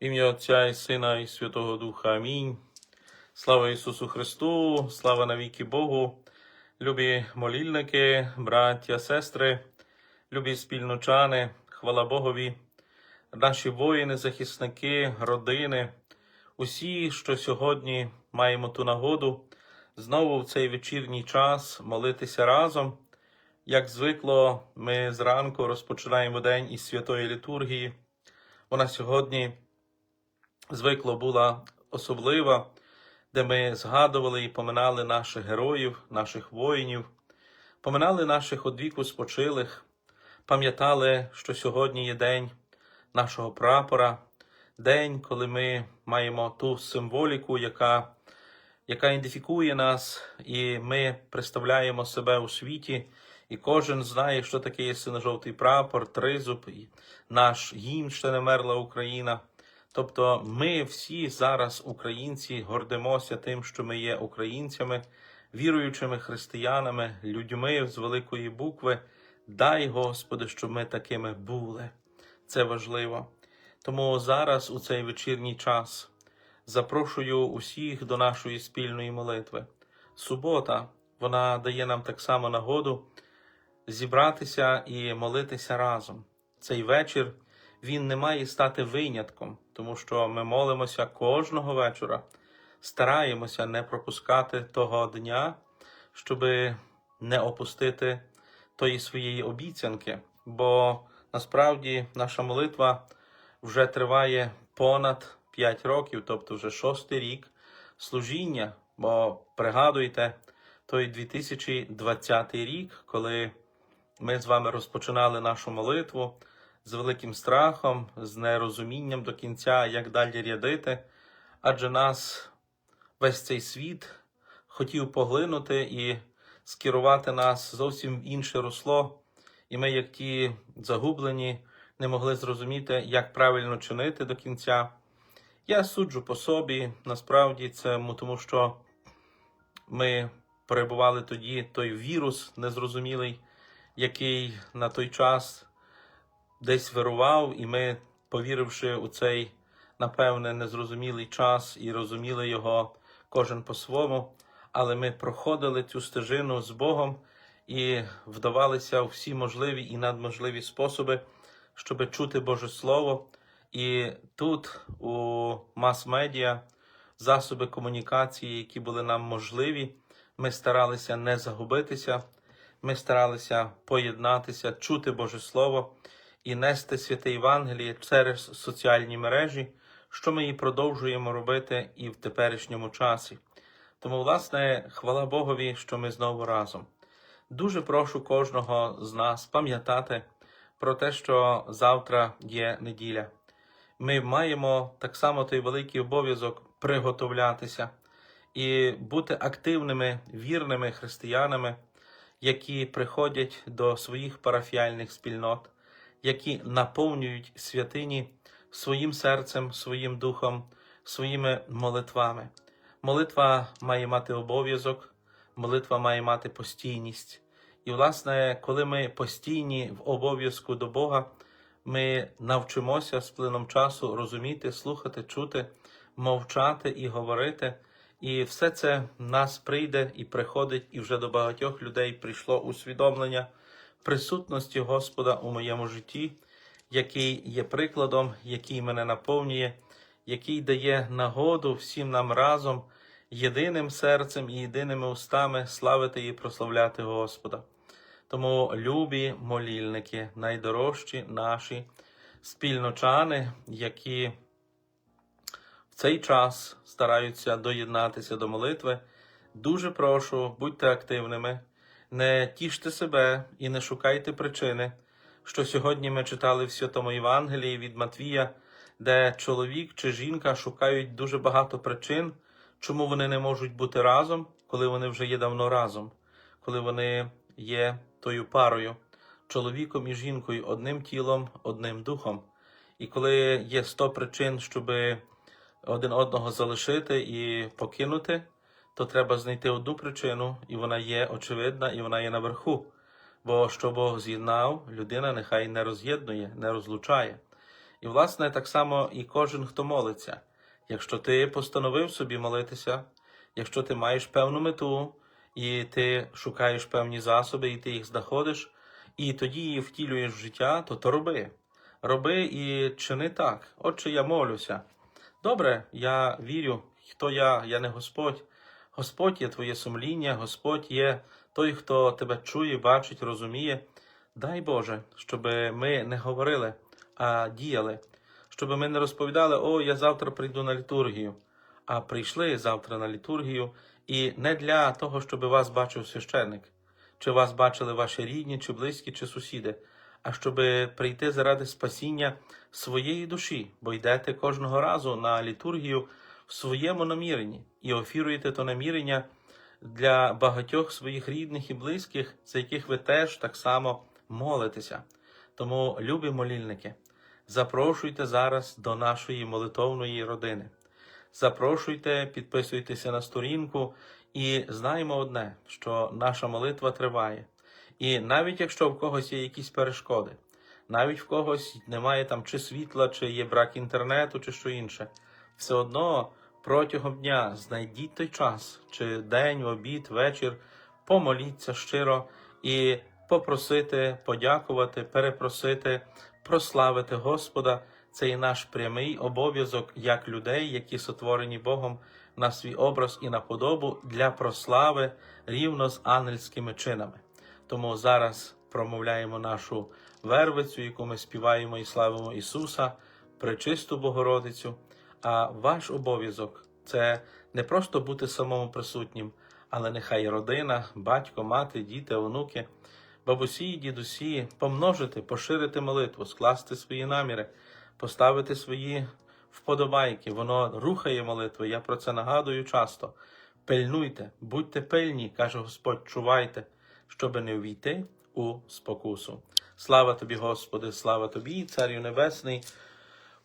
Ім'я Отця і Сина, і Святого Духа. Амінь. Слава Ісусу Христу, слава навіки Богу, любі молільники, браття, сестри, любі спільночани, хвала Богові, наші воїни, захисники, родини, усі, що сьогодні маємо ту нагоду знову в цей вечірній час молитися разом. Як звикло, ми зранку розпочинаємо день із святої літургії. Вона сьогодні звикло була особлива, де ми згадували і поминали наших героїв, наших воїнів, поминали наших одвіку спочилих, пам'ятали, що сьогодні є день нашого прапора, день, коли ми маємо ту символіку, яка, яка ідентифікує нас, і ми представляємо себе у світі. І кожен знає, що таке є синьо-жовтий прапор, тризуб, наш гімн ще не мерла Україна. Тобто ми всі зараз, українці, гордимося тим, що ми є українцями, віруючими християнами, людьми з великої букви. Дай, Господи, щоб ми такими були. Це важливо. Тому зараз, у цей вечірній час, запрошую усіх до нашої спільної молитви. Субота, вона дає нам так само нагоду зібратися і молитися разом. Цей вечір він не має стати винятком, тому що ми молимося кожного вечора, стараємося не пропускати того дня, щоб не опустити тої своєї обіцянки. Бо насправді наша молитва вже триває понад 5 років, тобто вже шостий рік служіння. Бо пригадуйте той 2020 рік, коли ми з вами розпочинали нашу молитву з великим страхом, з нерозумінням до кінця, як далі рядити, адже нас весь цей світ хотів поглинути і скерувати нас зовсім в інше русло, і ми, як ті загублені, не могли зрозуміти, як правильно чинити до кінця. Я суджу по собі, насправді це тому, що ми перебували тоді той вірус незрозумілий, який на той час десь вирував, і ми, повіривши у цей, напевне, незрозумілий час і розуміли його кожен по-своєму, але ми проходили цю стежину з Богом і вдавалися у всі можливі і надможливі способи, щоб чути Боже Слово. І тут, у мас-медіа, засоби комунікації, які були нам можливі, ми старалися не загубитися, ми старалися поєднатися, чути Боже Слово і нести святе Євангеліє через соціальні мережі, що ми і продовжуємо робити і в теперішньому часі. Тому, власне, хвала Богові, що ми знову разом. Дуже прошу кожного з нас пам'ятати про те, що завтра є неділя. Ми маємо так само той великий обов'язок приготовлятися і бути активними, вірними християнами, які приходять до своїх парафіальних спільнот, які наповнюють святині своїм серцем, своїм духом, своїми молитвами. Молитва має мати обов'язок, молитва має мати постійність. І, власне, коли ми постійні в обов'язку до Бога, ми навчимося з плином часу розуміти, слухати, чути, мовчати і говорити. І все це нас прийде і приходить, і вже до багатьох людей прийшло усвідомлення присутності Господа у моєму житті, який є прикладом, який мене наповнює, який дає нагоду всім нам разом, єдиним серцем і єдиними устами славити і прославляти Господа. Тому любі молільники, найдорожчі наші спільночани, які в цей час стараються доєднатися до молитви, дуже прошу, будьте активними, не тіште себе і не шукайте причини, що сьогодні ми читали в Святому Євангелії від Матвія, де чоловік чи жінка шукають дуже багато причин, чому вони не можуть бути разом, коли вони вже є давно разом, коли вони є тою парою, чоловіком і жінкою, одним тілом, одним духом. І коли є сто причин, щоб один одного залишити і покинути, то треба знайти одну причину, і вона є очевидна, і вона є наверху. Бо що Бог з'єднав, людина нехай не роз'єднує, не розлучає. І, власне, так само і кожен, хто молиться. Якщо ти постановив собі молитися, якщо ти маєш певну мету, і ти шукаєш певні засоби, і ти їх знаходиш, і тоді її втілюєш в життя, то то роби. Роби і чини так. Отче, я молюся. Добре, я вірю, хто я, я не Господь. Господь є твоє сумління, Господь є той, хто тебе чує, бачить, розуміє. Дай Боже, щоб ми не говорили, а діяли, щоб ми не розповідали, о, я завтра прийду на літургію, а прийшли завтра на літургію, і не для того, щоб вас бачив священник, чи вас бачили ваші рідні, чи близькі, чи сусіди, а щоб прийти заради спасіння своєї душі, бо йдете кожного разу на літургію в своєму наміренні і офіруєте то намірення для багатьох своїх рідних і близьких, за яких ви теж так само молитеся. Тому, любі молільники, запрошуйте зараз до нашої молитовної родини. Запрошуйте, підписуйтеся на сторінку і знаємо одне, що наша молитва триває. І навіть якщо в когось є якісь перешкоди, навіть в когось немає там чи світла, чи є брак інтернету, чи що інше, все одно протягом дня знайдіть той час, чи день, обід, вечір, помоліться щиро і попросити, подякувати, перепросити, прославити Господа. Це і наш прямий обов'язок як людей, які сотворені Богом на свій образ і на подобу для прослави рівно з ангельськими чинами. Тому зараз промовляємо нашу вервицю, яку ми співаємо і славимо Ісуса, пречисту Богородицю. А ваш обов'язок це не просто бути самому присутнім, але нехай родина, батько, мати, діти, онуки, бабусі, дідусі помножити, поширити молитву, скласти свої наміри, поставити свої вподобайки. Воно рухає молитву. Я про це нагадую часто. Пильнуйте, будьте пильні, каже Господь, чувайте, щоби не увійти у спокусу. Слава тобі, Господи, слава тобі, Царю Небесний.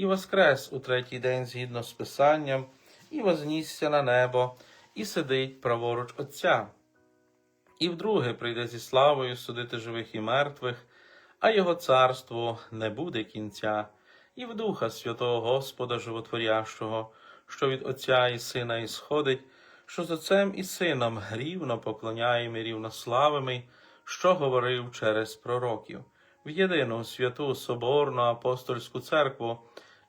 і воскрес у третій день згідно з Писанням, і вознісся на небо, і сидить праворуч Отця. І вдруге прийде зі славою судити живих і мертвих, а його царству не буде кінця, і в Духа Святого Господа Животворящого, що від Отця і Сина ісходить, що з Отцем і Сином рівно поклоняємо і рівно славими, що говорив через пророків, в єдину святу Соборну апостольську церкву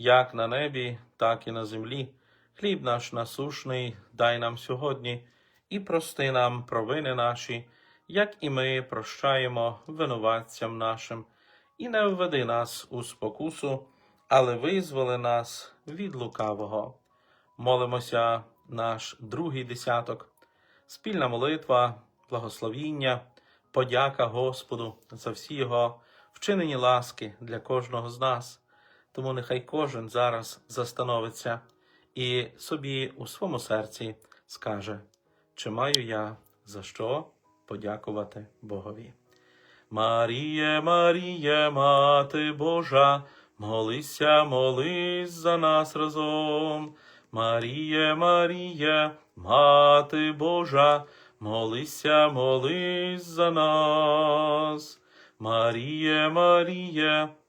як на небі, так і на землі. Хліб наш насушний дай нам сьогодні, і прости нам провини наші, як і ми прощаємо винуватцям нашим, і не введи нас у спокусу, але визволи нас від лукавого. Молимося наш другий десяток, спільна молитва, благословіння, подяка Господу за всі Його вчинені ласки для кожного з нас. Тому нехай кожен зараз застановиться і собі у своєму серці скаже, чи маю я за що подякувати Богові. Маріє, Маріє, Мати Божа, молися, молись за нас разом. Маріє, Маріє, Мати Божа, молися, молись за нас. Маріє, Маріє,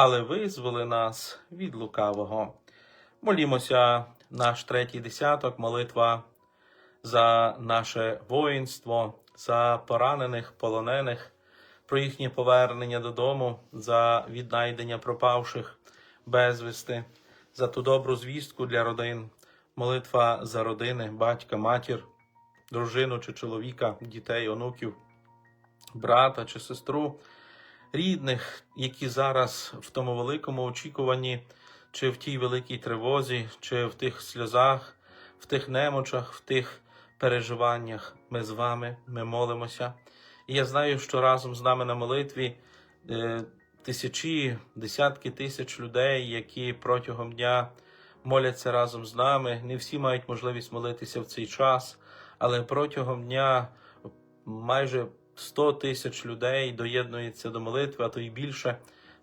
але визволи нас від лукавого. Молімося, наш третій десяток, молитва за наше воїнство, за поранених, полонених, про їхнє повернення додому, за віднайдення пропавших безвісти, за ту добру звістку для родин, молитва за родини, батька, матір, дружину чи чоловіка, дітей, онуків, брата чи сестру, рідних, які зараз в тому великому очікуванні, чи в тій великій тривозі, чи в тих сльозах, в тих немочах, в тих переживаннях. Ми з вами, ми молимося. І я знаю, що разом з нами на молитві е, тисячі, десятки тисяч людей, які протягом дня моляться разом з нами. Не всі мають можливість молитися в цей час, але протягом дня майже 100 тисяч людей доєднується до молитви, а то й більше.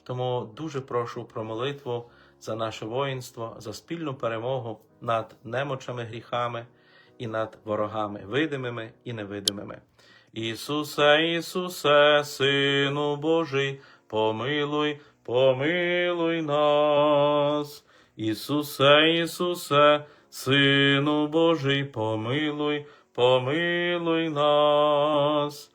Тому дуже прошу про молитву за наше воїнство, за спільну перемогу над немочами гріхами і над ворогами, видимими і невидимими. Ісусе, Ісусе, Сину Божий, помилуй, помилуй нас. Ісусе, Ісусе, Сину Божий, помилуй, помилуй нас.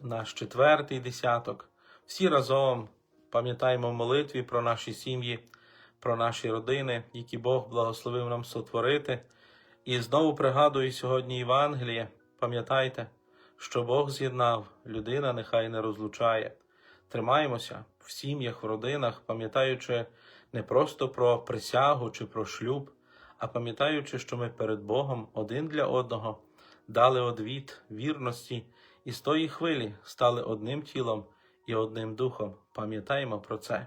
наш четвертий десяток. Всі разом пам'ятаємо в молитві про наші сім'ї, про наші родини, які Бог благословив нам сотворити. І знову пригадую сьогодні Євангеліє. Пам'ятайте, що Бог з'єднав, людина нехай не розлучає. Тримаємося в сім'ях, в родинах, пам'ятаючи не просто про присягу чи про шлюб, а пам'ятаючи, що ми перед Богом один для одного дали одвід вірності і з тої хвилі стали одним тілом і одним духом. Пам'ятаємо про це.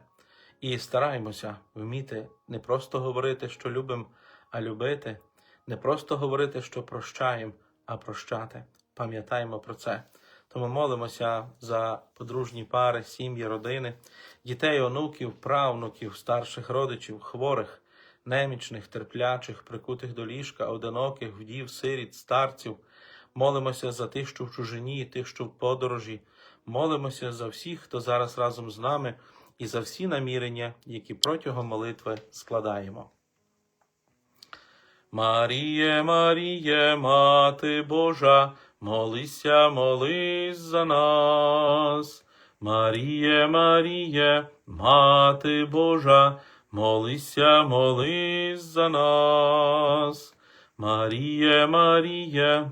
І стараємося вміти не просто говорити, що любимо, а любити, не просто говорити, що прощаємо, а прощати. Пам'ятаємо про це. Тому молимося за подружні пари, сім'ї, родини, дітей, онуків, правнуків, старших родичів, хворих, немічних, терплячих, прикутих до ліжка, одиноких, вдів, сиріт, старців. Молимося за тих, що в чужині, і тих, що в подорожі. Молимося за всіх, хто зараз разом з нами, і за всі намірення, які протягом молитви складаємо. Маріє, Маріє, Мати Божа, молися, молись за нас. Маріє, Маріє, Мати Божа, молися, молись за нас. Маріє, Маріє,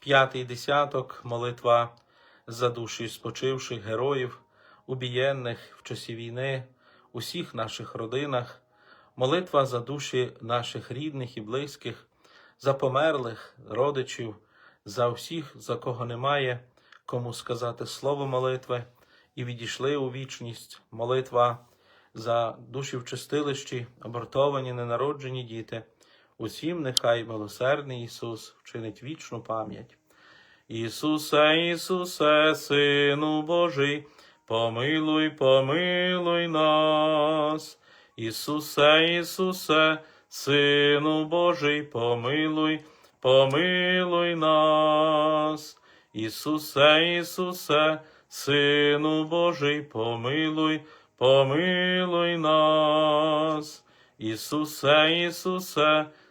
п'ятий десяток, молитва за душі спочивших героїв, убієнних в часі війни, усіх наших родинах, молитва за душі наших рідних і близьких, за померлих родичів, за всіх, за кого немає, кому сказати слово молитви, і відійшли у вічність, молитва за душі в чистилищі, абортовані, ненароджені діти. Усім нехай милосердний Ісус вчинить вічну пам'ять. Ісусе, Ісусе, Сину Божий, помилуй, помилуй нас. Ісусе, Ісусе, Сину Божий, помилуй, помилуй нас. Ісусе, Ісусе, Сину Божий, помилуй, помилуй нас. Ісусе, Ісусе,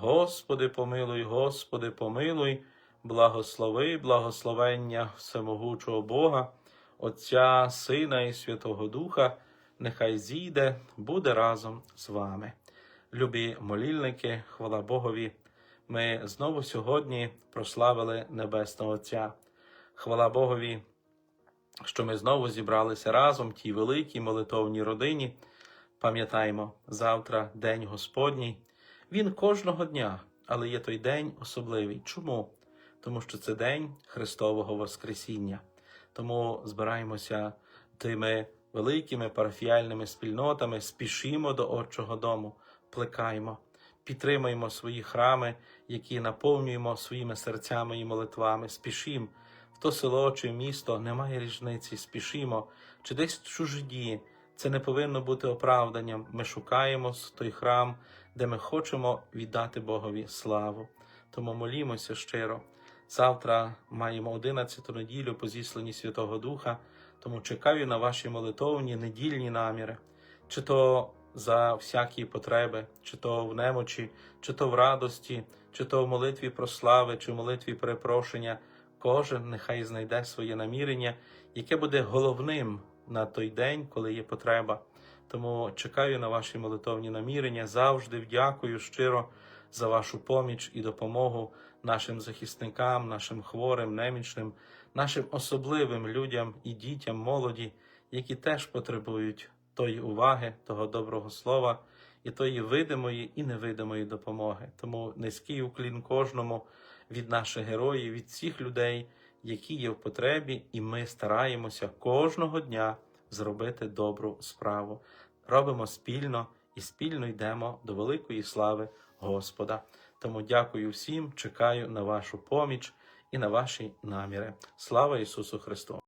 Господи, помилуй, Господи, помилуй, благослови, благословення всемогучого Бога, Отця, Сина і Святого Духа, нехай зійде, буде разом з вами. Любі молільники, хвала Богові, ми знову сьогодні прославили Небесного Отця. Хвала Богові, що ми знову зібралися разом в тій великій молитовній родині. Пам'ятаємо, завтра День Господній. Він кожного дня, але є той день особливий. Чому? Тому що це день Христового Воскресіння. Тому збираємося тими великими парафіальними спільнотами, спішимо до Отчого дому, плекаємо, підтримуємо свої храми, які наповнюємо своїми серцями і молитвами, спішимо в то село чи місто, немає різниці, спішимо, чи десь чужді. Це не повинно бути оправданням. Ми шукаємо той храм, де ми хочемо віддати Богові славу. Тому молімося щиро. Завтра маємо 11 неділю по зісланні Святого Духа, тому чекаю на ваші молитовні недільні наміри, чи то за всякі потреби, чи то в немочі, чи то в радості, чи то в молитві про слави, чи в молитві перепрошення. Кожен нехай знайде своє намірення, яке буде головним на той день, коли є потреба. Тому чекаю на ваші молитовні намірення. Завжди вдякую щиро за вашу поміч і допомогу нашим захисникам, нашим хворим, немічним, нашим особливим людям і дітям, молоді, які теж потребують тої уваги, того доброго слова і тої видимої і невидимої допомоги. Тому низький уклін кожному від наших героїв, від всіх людей, які є в потребі, і ми стараємося кожного дня зробити добру справу. Робимо спільно і спільно йдемо до великої слави Господа. Тому дякую всім, чекаю на вашу поміч і на ваші наміри. Слава Ісусу Христу!